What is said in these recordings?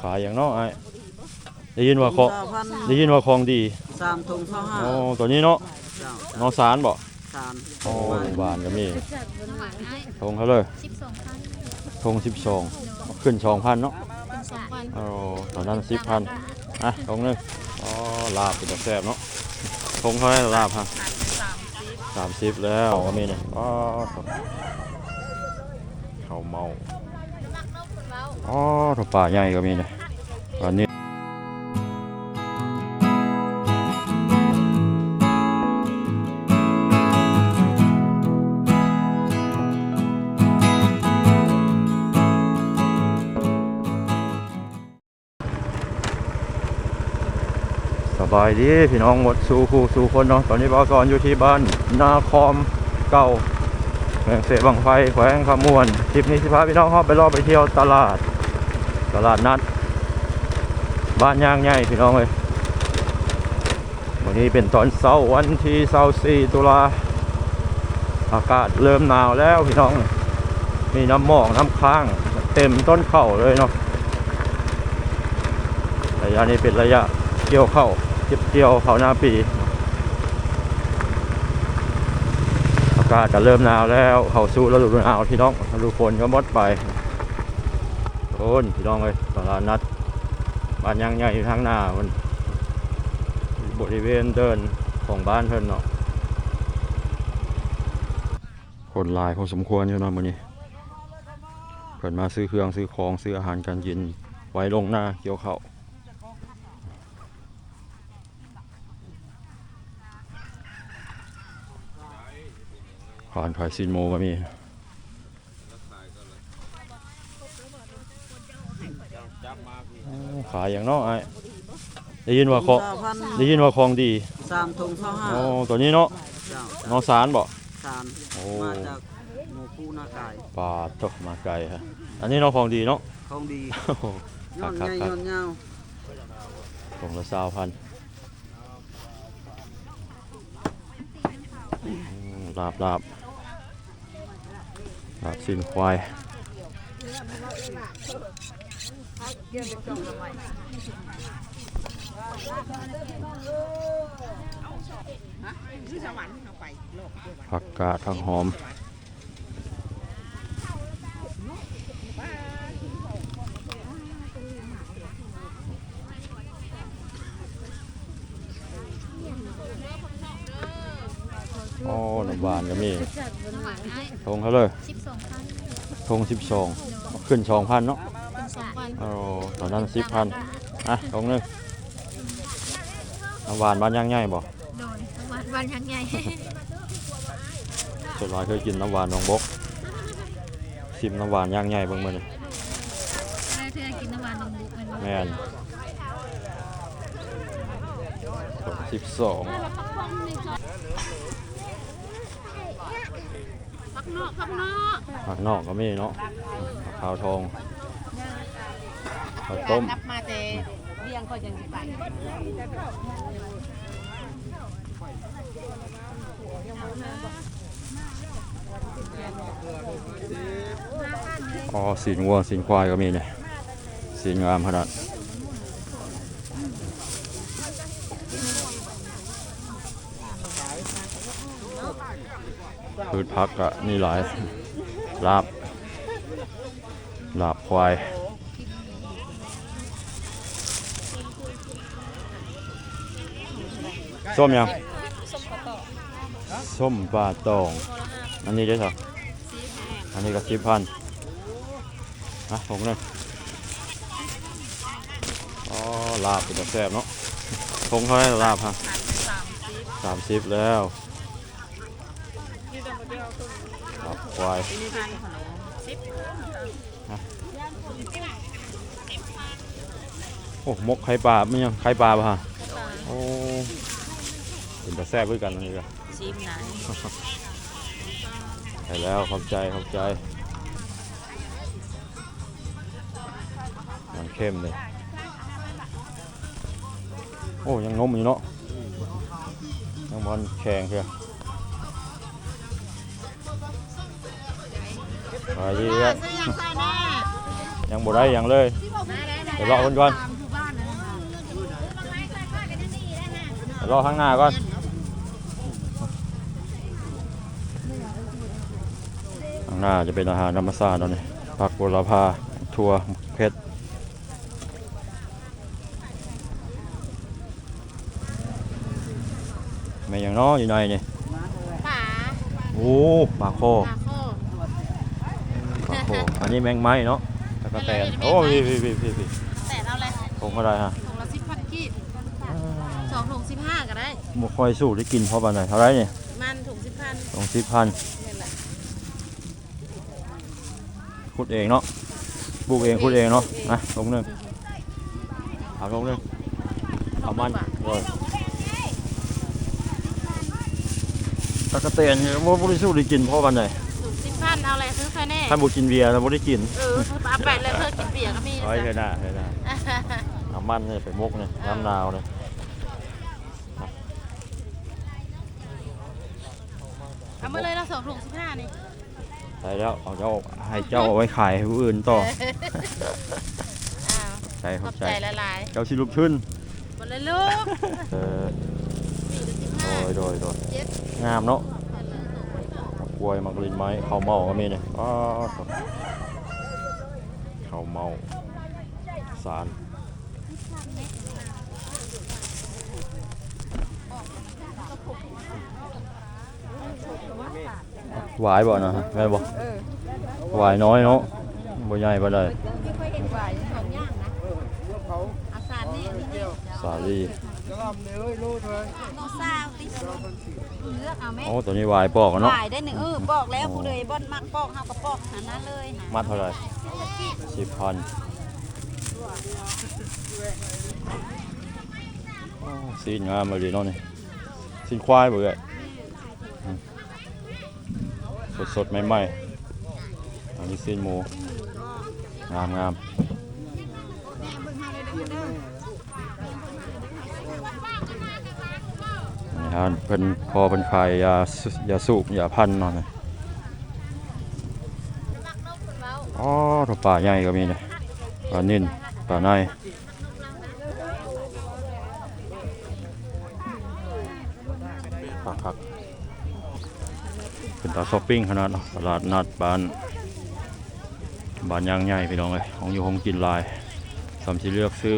ขายอย่างเนาะไอ้ได้ยินว่าของสามพันได้ยินว่าของดีสามถุงเท่าห้าโอ้ตัวนี้เนาะเจ้าน้องสารบ่สามโอ้บานก็มีจัดบนหลังให้ทงเขาเลยสิบสองพันทงสิบสองขึ้นสองพันเนาะเป็นสองพันโอ้ตอนนั้นสิบพันอะทงหนึงอ๋อลาบเป็นแซ่บเนาะทงเขาให้ลาบฮะสามสิบแล้วก็มีเนี่ยอ๋อเขาวเมา อ๋อถั่วป่าใหญ่ก็มีนี่ยวันนี้สบายดีพี่น้องหมดสู่ผู้สู่คนเนาะตอนนี้บ่าวสอนอยู่ที่บ้านนาคอมเก่าแขวงเสบังไฟแขวงขมวนคลิปนี้สิพาพี่น้องเข้าไปรอบไปเที่ยวตลาด ตลาดนัด บ้านยางใหญ่พี่น้องเลยวันนี้เป็นตอนเสาร์วันที่24ตุลาอากาศเริ่มหนาวแล้วพี่น้อง มีน้ำหมอกน้ำค้าง เต็มต้นเข่าเลยเนาะระยะนี้เป็นระยะเกี่ยวเข้าเก็บเกี่ยวเขาหน้าปี อากาศจะเริ่มหนาวแล้ว เขาสู่ฤดูหนาวพี่น้องฤดูฝนก็หมดไป โอนพี่น้องเลยตลาดนัดบ้านยางใหญ่ทางหน้ามันบริเวณเดินของบ้านเพิ่นเนาะคนลายพอสมควรอยู่นะมื้อนี้เพิ่นมาซื้อเครื่องซื้อของซื้ออาหารการกินไว้ลงหน้าเกี่ยวเข้าวผ่านขายซินโมก็มี ขายอย่างเนาะไอ้ได้ยินว่าของสามพันได้ยินว่าของดีสามถุงเท่าห้าโอ้ตัวนี้เนาะเจ้าน้องสารบ่สามโอ้มาจากหมู่คู่นากายปลาตกมาไกลฮะอันนี้เนาะของดีเนาะของดีโอ้โหย้อนครัใหบญ่ครับย้อนยาวของละสาวพันอืมลาบลาบลาบสินควาย ผักกาดผักหอมโอ้น้ำหวานก็มีจัดบนหลังให้ทงเขาเลยสิบสองพันทงสิบสอง ขึ้นสองพันเนาะ เป็นสองพัน โอ้ตอ นนั้นสิบพันอะทงหนึงน้ำหวานบ้านย่างใหญ่บ่โดนวันวันยังไงส่วนหลายเคยกินน้ำหวานหนองบกชิมน้ำหวานย่างใหญ่เบิ่งมาเลยแม่เธอกินน้ำมันนมบุกมันแม่นสิบสองพักนอกพักนอกผักนอกก็มีเนาะผักขาวทอง ข้าวต้มนับมาแต่เลี้ยงก็ยังไปอ๋อสีนวัวสีนควายก็มีเนี่ยสีงามขนาดพืชผักก็มีหลายลาบลาบควาย ส้มยังส้มปลาตอง อันนี้ได้สักอันนี้ก็สิบพันอะผมเลยอ๋อลาบเป็นแซ่บเนาะทงเขาให้ลาบฮะสามสิบแล้วลาบควายอะโอ้มกไข่ปลาไม่ยังไข่ปลาป่ะฮะโอ้ เป็นแต่แซ่บด้วยกันอันนี่ก็ชิมไหนใช่แล้วขอบใจขอบใจมันเข้มเลยโอ้ยังนมอยู่เนาะยังบอลแข็งเชียวไปดีครับซื้อยังใส่แน่ยังบ่ได้หยังเลยที่พเดี๋ยวรอคนก่อนเดี๋ยวรอข้างหน้าก่อนข้าง หน้าจะเป็นอาหารธรรมชาติแล้วนี่ผักบัวลาพาถั่วเพชรแม่ยังน้ออยู่ในนี่ป่าโอ้ปลาโคป่าโคปลาโคอันนี้แมงไม้เนาะตะกะแตนโอ้พี่พี่พี่พี่พี่แต่เราเลยผมก็ได้ฮะถุงละสิบพันกีบสองถุงสิบห้าก็ได้หมกคอยสู้ได้กินเพราะปันไหนเท่าไหรเนี่ยมันถุงสิบพันสองสิบพัน นี่แหละ ขุดเองเนาะปลูกเองขุดเองเนาะนะลงหนึ่งเอาลงหนึ่งเอามันเลยตะกะแตนเนี่ยมันบริสุทธิ์ได้กินเพราะปันไหนถุงสิบพันเอาอะไรซื้อใครแน่ถ้าบุกินเบียร์เราไม่ได้กินเออเอาไปเลยเพื่อกินเบียร์ก็มีไว้เถอะนะเถอะนะเอามันเนี่ยไปมกเนี่ยน้ำนาวเนี่ยเอามาเลยเราสองถุงสิบห้านี่ ใส่แล้วเอาเจ้าให้เจ้าเอาไว้ขายให้ผู้อื่นต่ออ้าวใจขขออบบใจใจละลายเจ้าชิลุบชื่นหมดเลยลูกเออสี่ถึงสิบห้าโดยโดยโดยเจ็ดงามเนาะกล้วยมักลินไม้ข้าวเมาก็มีเนี่ยอ้าวข้าวเมาสาร หวายบ่นะแม่นบ่หวายน้อยเนาะบ่ใหญ่บ่ได้ไม่ค่อยเห็นหวายของย่างนะอาสารนี่นี่สาลีโลซาวติเลือกเอาไหมโอ้ตัวนี้หวายปอกอะเนาะฝ่ายได้หนึ่งเออบอกแล้วผู้ใดบ่อนมักปอกเฮาก็ปอกหานั้นเลยหามัดเท่าไหร่สิบพันสีงามเลยเนาะนี่สีควายเบื่อ สดสดๆใหม่ๆอันนี้สีหมู งามงามนี่ฮะเพิ่นพอเพิ่นขายยาสุยาสูบยาพันนาะนี่อ๋อตัวป่าใหญ่ก็มีเนี่ยปลานิ่นปลาในคักคัก ๆเป็นตาช้อปปิ้งขนาดเนาะตลาดนัดบ้านบ้านยางใหญ่พี่น้องเลยของอยู่คงกินหลายสำสิเลือกซื้อ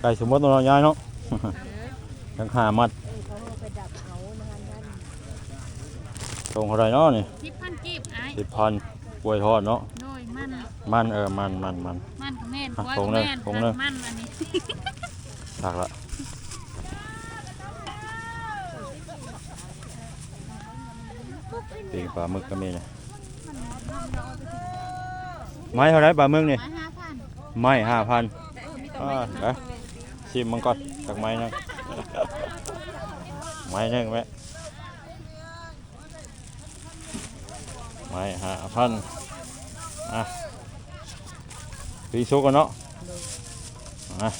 ไก่สมมติตัวน้อยเนาะยังหามัดตรงอะไรเนาะนี่สิบพันกีบไอ้ สิบพันกล้วยทอดเนาะโดยมันมันเออมันมันมัน มันกับแม่นอะกล้วยผงกับเลยแม่นผงเลย มันอันนี้ ถักละปีกปลาหมึกก็มีเนี่ยไม้เท่าไหรปลาหมึกนี่มาห้าพันไม้ห้าพันอ่าเดี๋ยวชิมมันก่อนจากไม้หนึงไม้หนึงไหม ไม้ห้าพันอะปีซุกกันเนาะอะ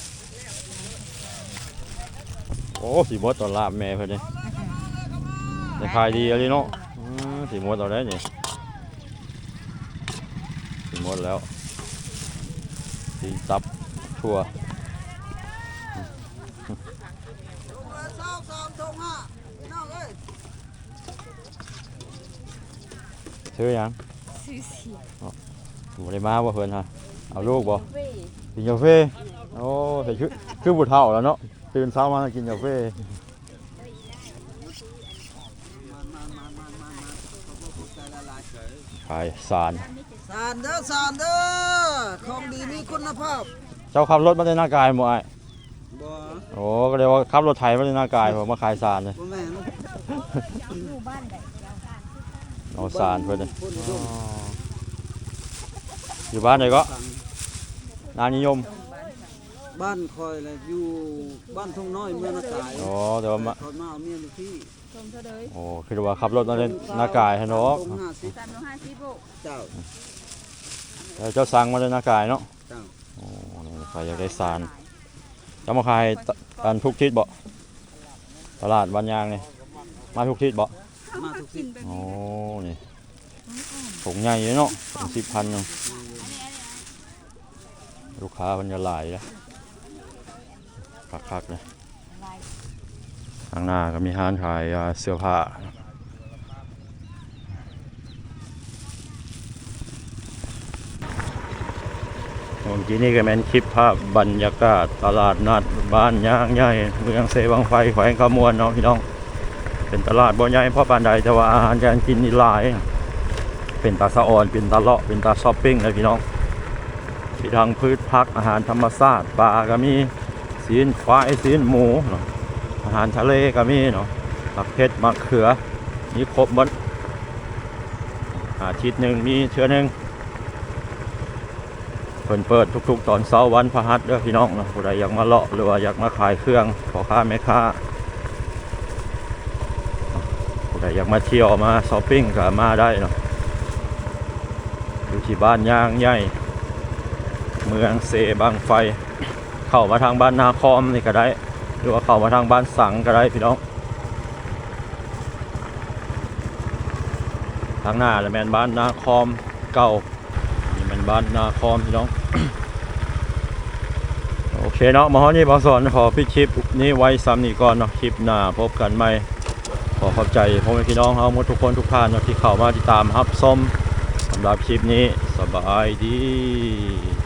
โอ้สีมดต่อลาบแม่เพื่อนนี่จะขายดีอะไรเนาะสีมดต่อได้นี่สีมดแล้วสีตับทั่วสองสองทงห้าน้องเอ้ย ซื้อยังซื้อสีบ่ได้มาบ่เพิ่นฮะเอาลูกบ่กินกาแฟโอ้แต่คือคือบุเฒ่าแล้วเนาะตื่นเช้ามากินกาแฟมามามามามามาขอบคุณใจละลายขายสารสารเด้อสารเด้อของดีมีคุณภาพ เจ้าขับรถมาในหน้ากายบ่อ้ายบ่โอ้ก็เรียกว่าขับรถไถมาในหน้ากายผมมาขายสารเลยบ่แม่น เอาสารเพิ่นเลยคนนิยมอยู่บ้านไหนก็นานิยม บ้านคอยแหละอยู่บ้านทงน้อยเมืองนากายอ๋อแต่ว่ามาคอยมาเอาเมียอยู่ที่โอ้คือว่าขับรถมาในหน้ากายฮะเนาะทงห้าสิบสามโลห้าสิบโบเจ้าแล้วเจ้าสั่งมาในหน้ากายเนาะเจ้าโอ้นี่ใครอยากได้สารขจะมาขายตกันทุกทิศบ่ตลาดวันยางนี่มาทุกทิศบ่ มาทุกทิศโอ้นี่ถุงใหญ่เลยเนาะถุงสิบพันเนาะลูกค้ามันจะหลายแล้วคักๆเลยข้างหน้าก็มีห้านขายอ่าเสื้อผ้า เมื่อกี้นี่ก็เป็นคลิปภาพบรรยากาศตลาดนัดบ้านย่างใหญ่เมืองเซบังไฟแขวงขมวนเนาะพี่น้อง เป็นตลาดบ่ใหญ่พราะปานใดแต่ว่าอาหารการกินนี่หลาย เป็นตาสะออนเป็นตาเลาะเป็นตาช้อปปิ้งเลยพี่น้องมีทั้งพืชผักอาหารธรรมชาติปลาก็มีซีนควายซีนหมูเนาะอาหารทะเลก็มีเนาะผักเผ็ดมะเขือมีครบหมดอาทิตย์หนึ่งมีเทื่อหนึ่งเปิดเปิดทุก ๆ ตอนเสาร์วันพฤหัสเด้อพี่น้องเนาะผู้ใดอยากมาเลาะหรือว่าอยากมาขายเครื่องขอค้าแม่ค้า ผู้ใดอยากมาเที่ยวมาช้อปปิ้งก็มาได้เนาะอยู่ที่บ้านย่างใหญ่ เมืองเซบางไฟ เข้ามาทางบ้านนาคอมนี่ก็ได้ หรือว่าเข้ามาทางบ้านสังก็ได้พี่น้อง ทางหน้าและแมนบ้านนาคอมเก่านี่แมันบ้านนาคอมพี่น้องโอเคเนาะมาฮอนี่บางสอนขอพิดคลิปนี้ไว้ซ้ำนี่ก่อนเนาะคลิปหน้าพบกันใหม่ อขอบใจพ่อแม่พี่น้องเฮาหมดทุกคนทุกท่านที่เข้ามาติดตามรับชมสำหรับคลิปนี้สบายดี